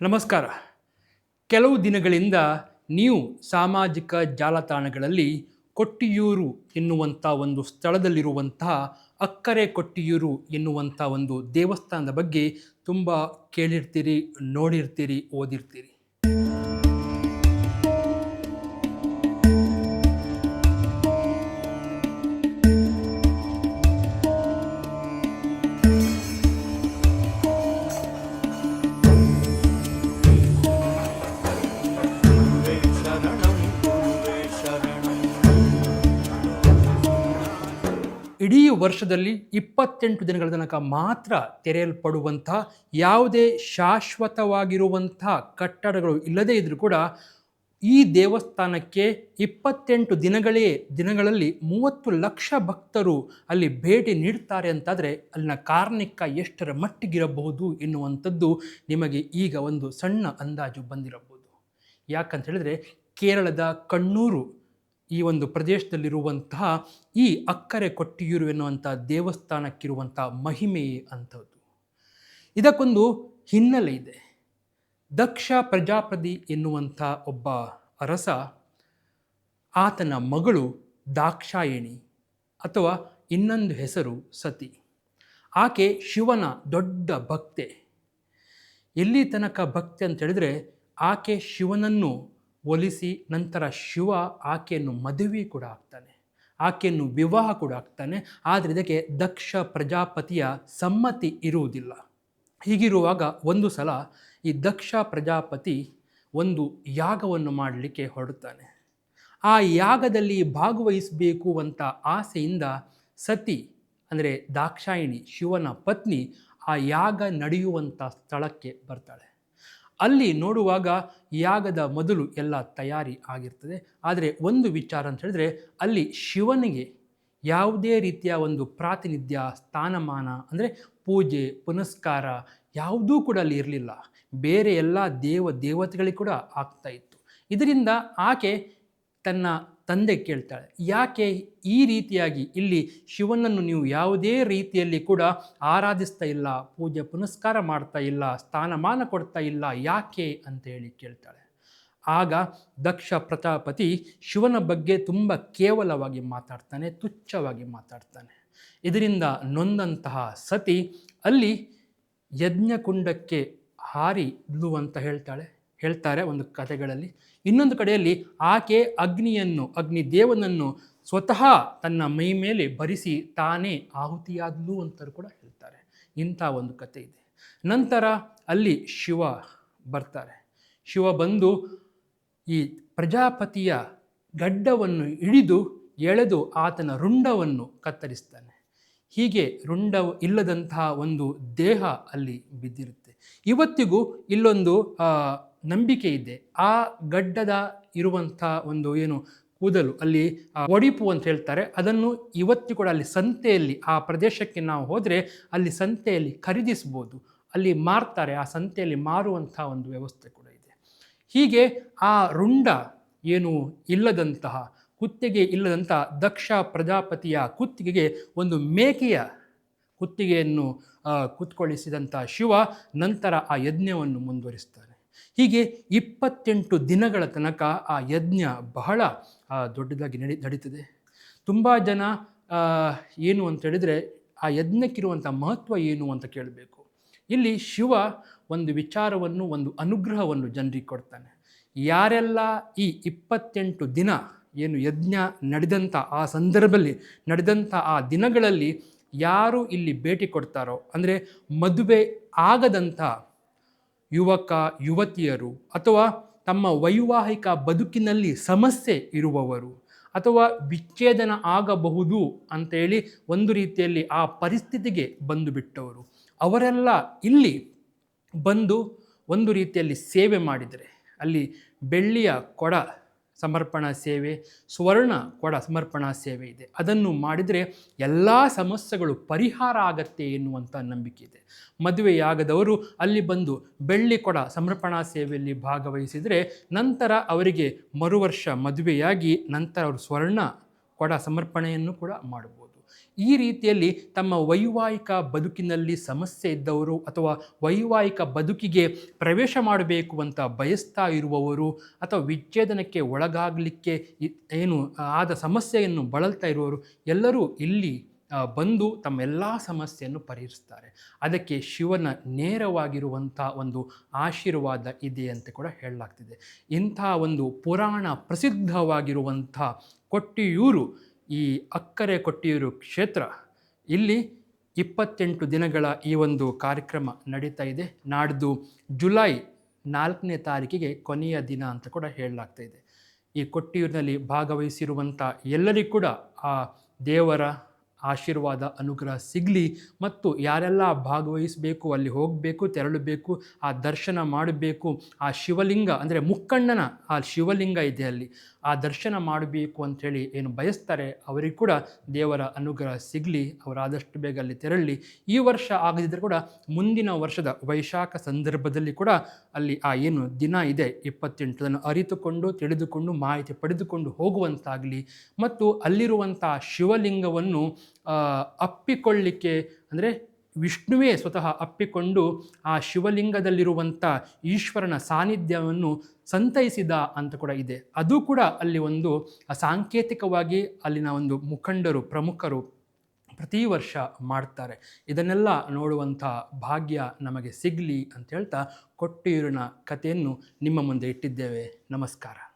ನಮಸ್ಕಾರ. ಕೆಲವು ದಿನಗಳಿಂದ ನೀವು ಸಾಮಾಜಿಕ ಜಾಲತಾಣಗಳಲ್ಲಿ ಕೊಟ್ಟಿಯೂರು ಎನ್ನುವಂಥ ಒಂದು ಸ್ಥಳದಲ್ಲಿರುವಂತಹ ಅಕ್ಕರೆ ಕೊಟ್ಟಿಯೂರು ಎನ್ನುವಂಥ ಒಂದು ದೇವಸ್ಥಾನದ ಬಗ್ಗೆ ತುಂಬ ಕೇಳಿರ್ತೀರಿ, ನೋಡಿರ್ತೀರಿ, ಓದಿರ್ತೀರಿ. ಇಡೀ ವರ್ಷದಲ್ಲಿ ಇಪ್ಪತ್ತೆಂಟು ದಿನಗಳ ತನಕ ಮಾತ್ರ ತೆರೆಯಲ್ಪಡುವಂಥ, ಯಾವುದೇ ಶಾಶ್ವತವಾಗಿರುವಂಥ ಕಟ್ಟಡಗಳು ಇಲ್ಲದೇ ಇದ್ದರೂ ಕೂಡ ಈ ದೇವಸ್ಥಾನಕ್ಕೆ ಇಪ್ಪತ್ತೆಂಟು ದಿನಗಳೇ ದಿನಗಳಲ್ಲಿ ಮೂವತ್ತು ಲಕ್ಷ ಭಕ್ತರು ಅಲ್ಲಿ ಭೇಟಿ ನೀಡ್ತಾರೆ ಅಂತಾದರೆ ಅಲ್ಲಿನ ಕಾರ್ಣಿಕ ಎಷ್ಟರ ಮಟ್ಟಿಗಿರಬಹುದು ಎನ್ನುವಂಥದ್ದು ನಿಮಗೆ ಈಗ ಒಂದು ಸಣ್ಣ ಅಂದಾಜು ಬಂದಿರಬಹುದು. ಯಾಕಂತ ಹೇಳಿದ್ರೆ ಕೇರಳದ ಕಣ್ಣೂರು ಈ ಒಂದು ಪ್ರದೇಶದಲ್ಲಿರುವಂತಹ ಈ ಅಕ್ಕರೆ ಕೊಟ್ಟಿಯೂರು ಎನ್ನುವಂಥ ದೇವಸ್ಥಾನಕ್ಕಿರುವಂಥ ಮಹಿಮೆಯೇ ಅಂಥದ್ದು. ಇದಕ್ಕೊಂದು ಹಿನ್ನೆಲೆ ಇದೆ. ದಕ್ಷ ಪ್ರಜಾಪತಿ ಎನ್ನುವಂಥ ಒಬ್ಬ ಅರಸ, ಆತನ ಮಗಳು ದಾಕ್ಷಾಯಣಿ ಅಥವಾ ಇನ್ನೊಂದು ಹೆಸರು ಸತಿ. ಆಕೆ ಶಿವನ ದೊಡ್ಡ ಭಕ್ತೆ. ಎಲ್ಲಿ ತನಕ ಭಕ್ತಿ ಅಂತ ಹೇಳಿದ್ರೆ ಆಕೆ ಶಿವನನ್ನು ಒಲಿಸಿ ನಂತರ ಶಿವ ಆಕೆಯನ್ನು ಮದುವೆ ಕೂಡ ಆಗ್ತಾನೆ. ಆಕೆಯನ್ನು ವಿವಾಹ ಕೂಡ ಆಗ್ತಾನೆ. ಆದರೆ ಇದಕ್ಕೆ ದಕ್ಷ ಪ್ರಜಾಪತಿಯ ಸಮ್ಮತಿ ಇರುವುದಿಲ್ಲ. ಹೀಗಿರುವಾಗ ಒಂದು ಸಲ ಈ ದಕ್ಷ ಪ್ರಜಾಪತಿ ಒಂದು ಯಾಗವನ್ನು ಮಾಡಲಿಕ್ಕೆ ಹೊರಡುತ್ತಾನೆ. ಆ ಯಾಗದಲ್ಲಿ ಭಾಗವಹಿಸಬೇಕು ಅಂತ ಆಸೆಯಿಂದ ಸತಿ, ಅಂದರೆ ದಾಕ್ಷಾಯಿಣಿ ಶಿವನ ಪತ್ನಿ ಆ ಯಾಗ ನಡೆಯುವಂಥ ಸ್ಥಳಕ್ಕೆ ಬರ್ತಾಳೆ. ಅಲ್ಲಿ ನೋಡುವಾಗ ಯಾಗದ ಮೊದಲು ಎಲ್ಲ ತಯಾರಿ ಆಗಿರ್ತದೆ. ಆದರೆ ಒಂದು ವಿಚಾರ ಅಂತ ಹೇಳಿದ್ರೆ, ಅಲ್ಲಿ ಶಿವನಿಗೆ ಯಾವುದೇ ರೀತಿಯ ಒಂದು ಪ್ರಾತಿನಿಧ್ಯ, ಸ್ಥಾನಮಾನ, ಅಂದರೆ ಪೂಜೆ, ಪುನಸ್ಕಾರ ಯಾವುದೂ ಕೂಡ ಅಲ್ಲಿ ಇರಲಿಲ್ಲ. ಬೇರೆ ಎಲ್ಲ ದೇವ ದೇವತೆಗಳಿಗೆ ಕೂಡ ಆಗ್ತಾ ಇತ್ತು. ಇದರಿಂದ ಆಕೆ ತನ್ನ ತಂದೆ ಕೇಳ್ತಾಳೆ, ಯಾಕೆ ಈ ರೀತಿಯಾಗಿ? ಇಲ್ಲಿ ಶಿವನನ್ನು ನೀವು ಯಾವುದೇ ರೀತಿಯಲ್ಲಿ ಕೂಡ ಆರಾಧಿಸ್ತಾ ಇಲ್ಲ, ಪೂಜೆ ಪುನಸ್ಕಾರ ಮಾಡ್ತಾ ಇಲ್ಲ, ಸ್ಥಾನಮಾನ ಕೊಡ್ತಾ ಇಲ್ಲ, ಯಾಕೆ? ಅಂತ ಹೇಳಿ ಕೇಳ್ತಾಳೆ. ಆಗ ದಕ್ಷ ಪ್ರತಾಪತಿ ಶಿವನ ಬಗ್ಗೆ ತುಂಬ ಕೇವಲವಾಗಿ ಮಾತಾಡ್ತಾನೆ, ತುಚ್ಛವಾಗಿ ಮಾತಾಡ್ತಾನೆ. ಇದರಿಂದ ನೊಂದಂತಹ ಸತಿ ಅಲ್ಲಿ ಯಜ್ಞಕುಂಡಕ್ಕೆ ಹಾರಿ ಅಂತ ಹೇಳ್ತಾಳೆ. ಹೇಳ್ತಾರೆ ಒಂದು ಕಥೆಗಳಲ್ಲಿ. ಇನ್ನೊಂದು ಕಡೆಯಲ್ಲಿ ಆಕೆ ಅಗ್ನಿಯನ್ನು, ಅಗ್ನಿ ದೇವನನ್ನು ಸ್ವತಃ ತನ್ನ ಮೈ ಮೇಲೆ ಭರಿಸಿ ತಾನೇ ಆಹುತಿಯಾದ್ಲು ಅಂತಲೂ ಕೂಡ ಹೇಳ್ತಾರೆ. ಇಂಥ ಒಂದು ಕಥೆ ಇದೆ. ನಂತರ ಅಲ್ಲಿ ಶಿವ ಬರ್ತಾರೆ. ಶಿವ ಬಂದು ಈ ಪ್ರಜಾಪತಿಯ ಗಡ್ಡವನ್ನು ಹಿಡಿದು ಎಳೆದು ಆತನ ರುಂಡವನ್ನು ಕತ್ತರಿಸ್ತಾನೆ. ಹೀಗೆ ರುಂಡ ಇಲ್ಲದಂತಹ ಒಂದು ದೇಹ ಅಲ್ಲಿ ಬಿದ್ದಿರುತ್ತೆ. ಇವತ್ತಿಗೂ ಇಲ್ಲೊಂದು ನಂಬಿಕೆ ಇದೆ. ಆ ಗಡ್ಡದ ಇರುವಂಥ ಒಂದು ಏನು ಕೂದಲು ಅಲ್ಲಿ ಒಡಿಪು ಅಂತ ಹೇಳ್ತಾರೆ. ಅದನ್ನು ಇವತ್ತು ಕೂಡ ಅಲ್ಲಿ ಸಂತೆಯಲ್ಲಿ, ಆ ಪ್ರದೇಶಕ್ಕೆ ನಾವು ಹೋದರೆ ಅಲ್ಲಿ ಸಂತೆಯಲ್ಲಿ ಖರೀದಿಸ್ಬೋದು. ಅಲ್ಲಿ ಮಾರ್ತಾರೆ. ಆ ಸಂತೆಯಲ್ಲಿ ಮಾರುವಂಥ ಒಂದು ವ್ಯವಸ್ಥೆ ಕೂಡ ಇದೆ. ಹೀಗೆ ಆ ರುಂಡ ಏನು ಇಲ್ಲದಂತಹ, ಕುತ್ತಿಗೆ ಇಲ್ಲದಂಥ ದಕ್ಷ ಪ್ರಜಾಪತಿಯ ಕುತ್ತಿಗೆಗೆ ಒಂದು ಮೇಕೆಯ ಕುತ್ತಿಗೆಯನ್ನು ಕುತ್ಕೊಳಿಸಿದಂಥ ಶಿವ ನಂತರ ಆ ಯಜ್ಞವನ್ನು ಮುಂದುವರಿಸ್ತಾನೆ ಹೀಗೆ ಇಪ್ಪತ್ತೆಂಟು ದಿನಗಳ ತನಕ ಆ ಯಜ್ಞ ಬಹಳ ದೊಡ್ಡದಾಗಿ ನಡಿ, ನಡೀತದೆ. ತುಂಬ ಜನ ಏನು ಅಂತ ಹೇಳಿದರೆ ಆ ಯಜ್ಞಕ್ಕಿರುವಂಥ ಮಹತ್ವ ಏನು ಅಂತ ಕೇಳಬೇಕು. ಇಲ್ಲಿ ಶಿವ ಒಂದು ವಿಚಾರವನ್ನು, ಒಂದು ಅನುಗ್ರಹವನ್ನು ಜನರಿಗೆ ಕೊಡ್ತಾನೆ. ಯಾರೆಲ್ಲ ಈ ಇಪ್ಪತ್ತೆಂಟು ದಿನ ಏನು ಯಜ್ಞ ನಡೆದಂಥ ಆ ಸಂದರ್ಭದಲ್ಲಿ ನಡೆದಂಥ ಆ ದಿನಗಳಲ್ಲಿ ಯಾರು ಇಲ್ಲಿ ಭೇಟಿ ಕೊಡ್ತಾರೋ, ಅಂದರೆ ಮದುವೆ ಆಗದಂಥ ಯುವಕ, ಯುವತಿಯರು ಅಥವಾ ತಮ್ಮ ವೈವಾಹಿಕ ಬದುಕಿನಲ್ಲಿ ಸಮಸ್ಯೆ ಇರುವವರು ಅಥವಾ ವಿಚ್ಛೇದನ ಆಗಬಹುದು ಅಂತೇಳಿ ಒಂದು ರೀತಿಯಲ್ಲಿ ಆ ಪರಿಸ್ಥಿತಿಗೆ ಬಂದು ಬಿಟ್ಟವರು. ಅವರೆಲ್ಲ ಇಲ್ಲಿ ಬಂದು ಒಂದು ರೀತಿಯಲ್ಲಿ ಸೇವೆ ಮಾಡಿದರೆ, ಅಲ್ಲಿ ಬೆಳ್ಳಿಯ ಕೊಡ ಸಮರ್ಪಣಾ ಸೇವೆ, ಸುವರ್ಣ ಕೊಡ ಸಮರ್ಪಣಾ ಸೇವೆ ಇದೆ. ಅದನ್ನು ಮಾಡಿದರೆ ಎಲ್ಲ ಸಮಸ್ಯೆಗಳು ಪರಿಹಾರ ಆಗತ್ತೆ ಎನ್ನುವಂಥ ನಂಬಿಕೆ ಇದೆ. ಮದುವೆಯಾಗದವರು ಅಲ್ಲಿ ಬಂದು ಬೆಳ್ಳಿ ಕೊಡ ಸಮರ್ಪಣಾ ಸೇವೆಯಲ್ಲಿ ಭಾಗವಹಿಸಿದರೆ ನಂತರ ಅವರಿಗೆ ಮರುವರ್ಷ ಮದುವೆಯಾಗಿ ನಂತರ ಅವರು ಸ್ವರ್ಣ ಕೊಡ ಸಮರ್ಪಣೆಯನ್ನು ಕೂಡ ಮಾಡಬಹುದು ಈ ರೀತಿಯಲ್ಲಿ ತಮ್ಮ ವೈವಾಹಿಕ ಬದುಕಿನಲ್ಲಿ ಸಮಸ್ಯೆ ಇದ್ದವರು ಅಥವಾ ವೈವಾಹಿಕ ಬದುಕಿಗೆ ಪ್ರವೇಶ ಮಾಡಬೇಕು ಅಂತ ಬಯಸ್ತಾ ಇರುವವರು ಅಥವಾ ವಿಚ್ಛೇದನಕ್ಕೆ ಒಳಗಾಗಲಿಕ್ಕೆ ಏನು ಆದ ಸಮಸ್ಯೆಯನ್ನು ಬಳಲ್ತಾ ಇರುವವರು ಎಲ್ಲರೂ ಇಲ್ಲಿ ಬಂದು ತಮ್ಮ ಎಲ್ಲ ಸಮಸ್ಯೆಯನ್ನು ಪರಿಹರಿಸ್ತಾರೆ. ಅದಕ್ಕೆ ಶಿವನ ನೇರವಾಗಿರುವಂಥ ಒಂದು ಆಶೀರ್ವಾದ ಇದೆ ಅಂತ ಕೂಡ ಹೇಳಲಾಗ್ತಿದೆ. ಇಂಥ ಒಂದು ಪುರಾಣ ಪ್ರಸಿದ್ಧವಾಗಿರುವಂಥ ಕೊಟ್ಟಿಯೂರು ಈ ಅಕ್ಕರೆ ಕೊಟ್ಟಿಯೂರು ಕ್ಷೇತ್ರ. ಇಲ್ಲಿ ಇಪ್ಪತ್ತೆಂಟು ದಿನಗಳ ಈ ಒಂದು ಕಾರ್ಯಕ್ರಮ ನಡೀತಾ ಇದೆ. ನಾಡ್ದು ಜುಲೈ ನಾಲ್ಕನೇ ತಾರೀಕಿಗೆ ಕೊನೆಯ ದಿನ ಅಂತ ಕೂಡ ಹೇಳಲಾಗ್ತಾ ಇದೆ. ಈ ಕೊಟ್ಟಿಯೂರಿನಲ್ಲಿ ಭಾಗವಹಿಸಿರುವಂಥ ಎಲ್ಲರಿಗೂ ಕೂಡ ಆ ದೇವರ ಆಶೀರ್ವಾದ, ಅನುಗ್ರಹ ಸಿಗಲಿ ಮತ್ತು ಯಾರೆಲ್ಲ ಭಾಗವಹಿಸಬೇಕು, ಅಲ್ಲಿ ಹೋಗಬೇಕು, ತೆರಳಬೇಕು, ಆ ದರ್ಶನ ಮಾಡಬೇಕು, ಆ ಶಿವಲಿಂಗ ಅಂದರೆ ಮುಕ್ಕಣ್ಣನ ಆ ಶಿವಲಿಂಗ ಇದೆ ಅಲ್ಲಿ, ಆ ದರ್ಶನ ಮಾಡಬೇಕು ಅಂಥೇಳಿ ಏನು ಬಯಸ್ತಾರೆ, ಅವರಿಗೆ ಕೂಡ ದೇವರ ಅನುಗ್ರಹ ಸಿಗಲಿ ಅವರಾದಷ್ಟು ಬೇಗ ಅಲ್ಲಿ ತೆರಳಲಿ. ಈ ವರ್ಷ ಆಗದಿದ್ದರೆ ಕೂಡ ಮುಂದಿನ ವರ್ಷದ ವೈಶಾಖ ಸಂದರ್ಭದಲ್ಲಿ ಕೂಡ ಅಲ್ಲಿ ಆ ಏನು ದಿನ ಇದೆ, ಇಪ್ಪತ್ತೆಂಟು ಅದನ್ನು ಅರಿತುಕೊಂಡು, ತಿಳಿದುಕೊಂಡು, ಮಾಹಿತಿ ಪಡೆದುಕೊಂಡು ಹೋಗುವಂತಾಗಲಿ ಮತ್ತು ಅಲ್ಲಿರುವಂಥ ಶಿವಲಿಂಗವನ್ನು ಅಪ್ಪಿಕೊಳ್ಳಿಕ್ಕೆ ಅಂದರೆ ವಿಷ್ಣುವೇ ಸ್ವತಃ ಅಪ್ಪಿಕೊಂಡು ಆ ಶಿವಲಿಂಗದಲ್ಲಿರುವಂಥ ಈಶ್ವರನ ಸಾನ್ನಿಧ್ಯವನ್ನು ಸಂತೈಸಿದ ಅಂತ ಕೂಡ ಇದೆ. ಅದು ಕೂಡ ಅಲ್ಲಿ ಒಂದು ಸಾಂಕೇತಿಕವಾಗಿ ಅಲ್ಲಿನ ಒಂದು ಮುಖಂಡರು, ಪ್ರಮುಖರು ಪ್ರತಿ ವರ್ಷ ಮಾಡ್ತಾರೆ. ಇದನ್ನೆಲ್ಲ ನೋಡುವಂಥ ಭಾಗ್ಯ ನಮಗೆ ಸಿಗಲಿ ಅಂತ ಹೇಳ್ತಾ ಕೊಟ್ಟಿಯೂರಿನ ಕಥೆಯನ್ನು ನಿಮ್ಮ ಮುಂದೆ ಇಟ್ಟಿದ್ದೇವೆ. ನಮಸ್ಕಾರ.